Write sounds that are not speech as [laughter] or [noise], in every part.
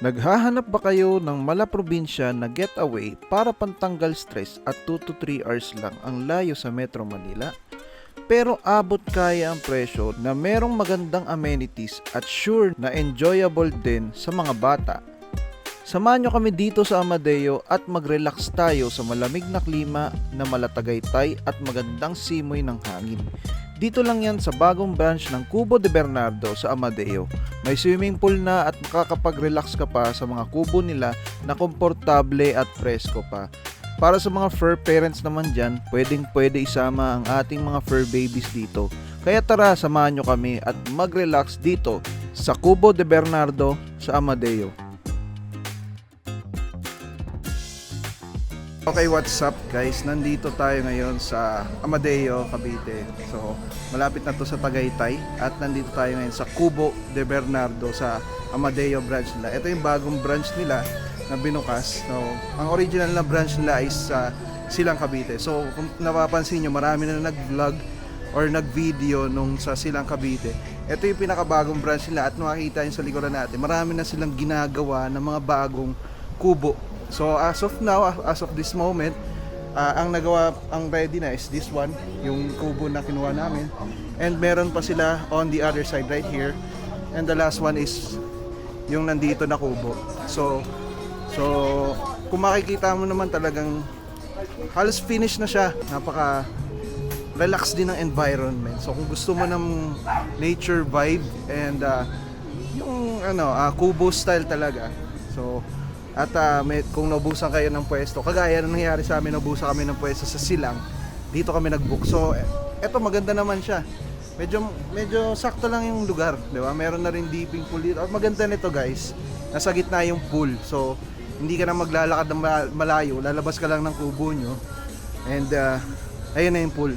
Naghahanap ba kayo ng mala probinsya na getaway para pantanggal stress at 2 to 3 hours lang ang layo sa Metro Manila? Pero abot kaya ang presyo na merong magandang amenities at sure na enjoyable din sa mga bata. Samahan nyo kami dito sa Amadeo at mag-relax tayo sa malamig na klima na malatagaytay at magandang simoy ng hangin. Dito lang yan sa bagong branch ng Cubo de Bernardo sa Amadeo. May swimming pool na at makakapag-relax ka pa sa mga kubo nila na komportable at presko pa. Para sa mga fur parents naman dyan, pwedeng pwede isama ang ating mga fur babies dito. Kaya tara, samahan nyo kami at mag-relax dito sa Cubo de Bernardo sa Amadeo. Okay, what's up guys? Nandito tayo ngayon sa Amadeo, Cavite. So, malapit na to sa Tagaytay at nandito tayo ngayon sa Cubo de Bernardo sa Amadeo branch nila. Ito yung bagong branch nila na binukas. So, ang original na branch nila is sa Silang Cavite. So, kung napapansin nyo, marami na nag-vlog or nag-video nung sa Silang Cavite. Ito yung pinakabagong branch nila at makikita nyo sa likuran natin. Marami na silang ginagawa ng mga bagong kubo So as of now, as of this moment, ah, ang nagawa, ang ready na is this one, yung kubo na kinuha namin. And meron pa sila on the other side right here. And the last one is yung nandito na kubo. So, so kung makikita mo naman talagang halos finish na siya. Napaka relax din ng environment. So kung gusto mo ng nature vibe and ah, yung ano, ah, kubo style talaga. So at ah, may, kung naubusan kayo ng pwesto, kagaya ng nangyari sa amin, naubusan kami ng pwesto sa Silang, dito kami nag-book. So, eh, eto maganda naman siya. Medyo medyo sakto lang yung lugar, 'di ba? Meron na rin dipping pool dito. At maganda nito, guys. Nasa gitna yung pool. So, hindi ka na maglalakad ng ma- malayo, lalabas ka lang ng kubo nyo. And ah, ayun na yung pool.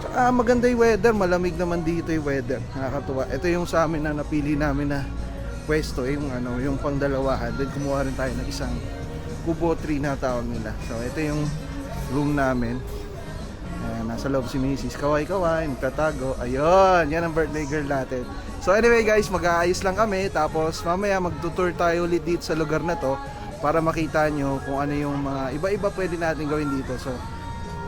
Tsaka maganda yung weather, malamig naman dito yung weather. Nakakatuwa. Ito yung sa amin na napili namin na pwesto, yung ano, yung pangdalawahan. Then kumuha rin tayo ng isang kubo 3 na tawag nila. So ito yung room namin. Ayan, nasa loob si Mrs. Kaway-kaway, magtatago. Ayun, yan ang birthday girl natin. So anyway guys, mag-aayos lang kami. Tapos mamaya magtutour tayo ulit dito sa lugar na to para makita nyo kung ano yung mga iba-iba pwede natin gawin dito. So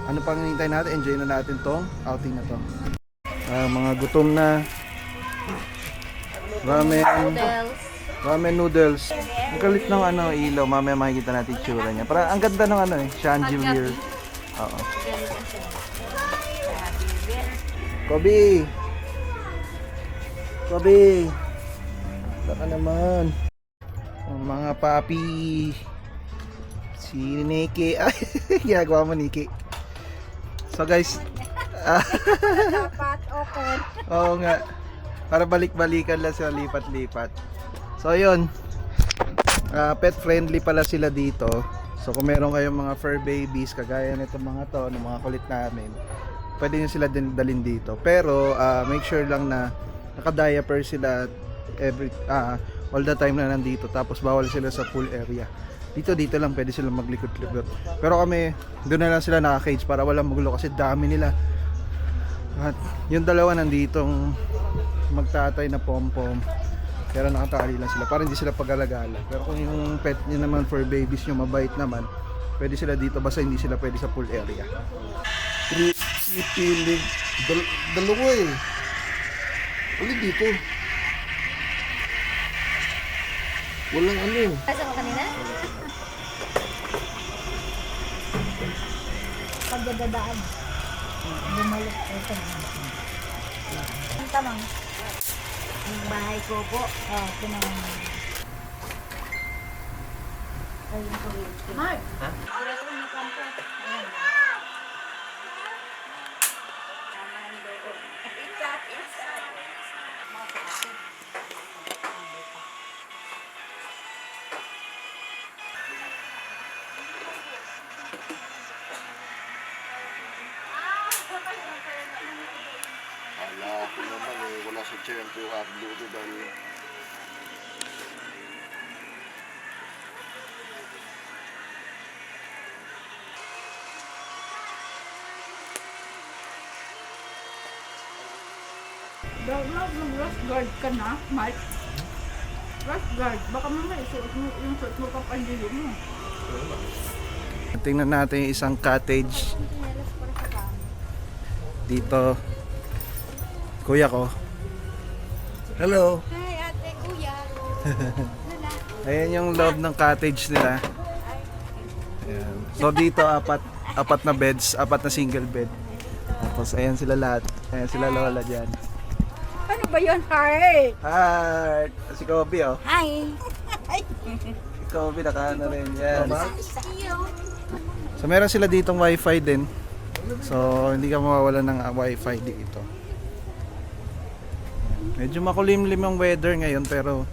ano pang hinihintay natin? Enjoy na natin tong outing na to. Ah, mga gutom na. Ramen. Noodles. Ramen noodles. Ang galit ng ano, ilaw. Mamaya makikita natin tsura niya. Parang ang ganda ng ano eh. Chandelier. Oo. Kobe! Kobe! Baka naman. Ang mga papi. Si Nikki. [laughs] Ay, ginagawa mo Nikki. So guys, Dapat open. [laughs] Oo nga. Para balik-balikan lang sa lipat-lipat. So yun. Ah, pet friendly pala sila dito. So kung meron kayong mga fur babies kagaya nito mga to, ng mga kulit namin, pwede nyo sila din dalhin dito. Pero ah, make sure lang na naka-diaper sila every ah, all the time na nandito. Tapos bawal sila sa pool area. Dito dito lang pwede sila maglikot-likot. Pero kami doon na lang sila naka-cage para walang magulo kasi dami nila. At yung dalawa nanditong magtatay na pom-pom. Pero nakatali lang sila para hindi sila pag-alagala. Pero kung yung pet niyo naman for babies nyo mabait naman, pwede sila dito basta hindi sila pwede sa pool area. Three, ipiling. Dal dalawa eh. Ulit dito. Walang ano. Kasi mo kanina? Pagdadadaan. Bumalik ko Ang tamang. Ang bahay ko po. Oh, pinang. Ayun po. Mark! Ha? Wala sa tiyempo yung upload ko dahil Nag-rose guard ka na, Mike? Rush guard. Baka mamaya isuot mo yung suot mo pang pandili mo. Tingnan natin yung isang cottage dito. Kuya ko. Hello. Hi, ate, kuya. [laughs] Ayan yung loob ng cottage nila. Ayan. So dito apat apat na beds, apat na single bed. Tapos ayan sila lahat. Ayan sila lola dyan. Ano ba yun, Heart? Heart! Si Kobe oh. Hi. [laughs] Si Kobe nakaano rin yan. So meron sila ditong wifi din. So hindi ka mawawala ng ah, wifi dito. Medyo makulimlim ang weather ngayon pero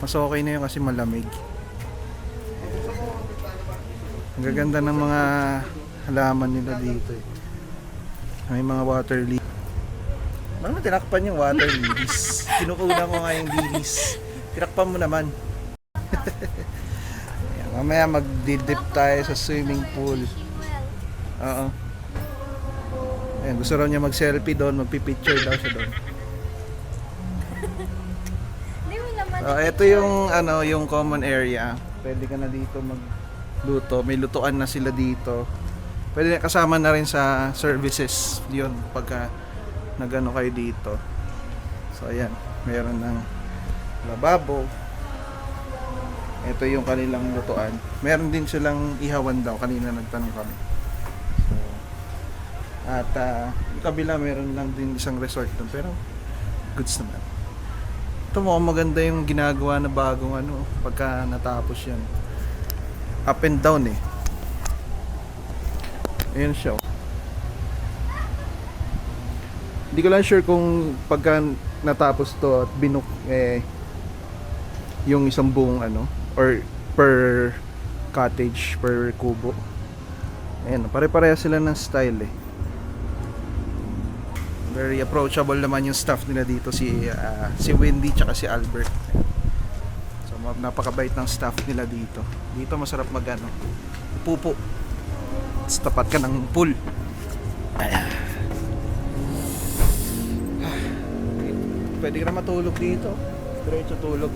mas okay na yun kasi malamig. Ang gaganda ng mga halaman nila dito eh. May mga water lilies. Bakit mo tinakpan yung water lilies? Kinukulang ko nga yung lilies. Tinakpan mo naman. [laughs] Ayan, mamaya magdidip tayo sa swimming pool. Oo. Ayan, gusto raw niya mag-selfie doon, magpipicture daw siya doon. [laughs] So, ito yung ano, yung common area. Pwede ka na dito magluto. May lutuan na sila dito. Pwede na kasama na rin sa services 'yun pagka nagano kayo dito. So ayan, meron ng lababo. Ito yung kanilang lutuan. Meron din silang ihawan daw. Kanina nagtanong kami. So, at yung kabila meron lang din isang resort doon. Pero goods naman. Ito mo maganda yung ginagawa na bagong ano pagka natapos yan. Up and down eh. Ayan siya. oh. Hindi ko lang sure kung pagka natapos to at binuk eh yung isang buong ano or per cottage per kubo. Ayan, pare-pareha sila ng style eh. Very approachable naman yung staff nila dito si ah, si Wendy tsaka si Albert. So napakabait ng staff nila dito. Dito masarap magano. Pupo. Tapos tapat ka ng pool. Pwede ka na matulog dito. Diretso tulog.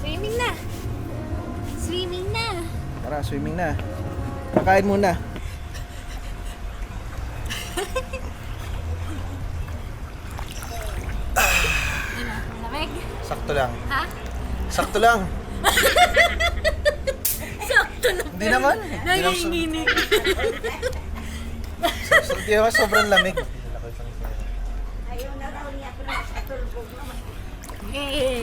Swimming na. Swimming na. Tara, swimming na. Kakain muna. Lamig. Sakto lang. Ha? Sakto lang. Sakto na. Hindi naman. Hindi naman so- Nanginginig. so- so- Hindi naman sobrang lamig. Yay!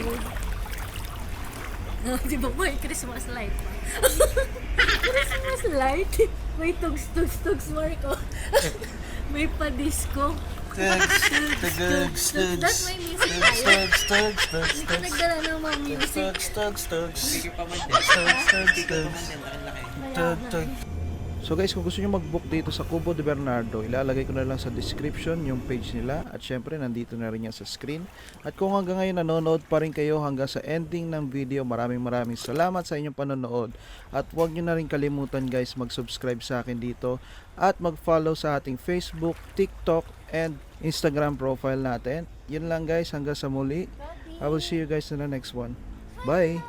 Oh, di ba may Christmas light pa? [laughs] Christmas light? May tugs-tugs-tugs, Marco. [laughs] may pa-disco. Tugs, tugs, tugs, That's my music tugs, tugs, tugs, Hindi ka nagdala ng mga music. tugs, tugs, tugs. Tugs, tugs, Sige pa tugs. So guys, kung gusto nyo mag-book dito sa Cubo de Bernardo, ilalagay ko na lang sa description yung page nila at syempre nandito na rin yan sa screen. At kung hanggang ngayon nanonood pa rin kayo hanggang sa ending ng video, maraming maraming salamat sa inyong panonood. At huwag nyo na rin kalimutan guys mag-subscribe sa akin dito at mag-follow sa ating Facebook, TikTok, and Instagram profile natin. Yun lang guys, hanggang sa muli. I will see you guys in the next one. Bye!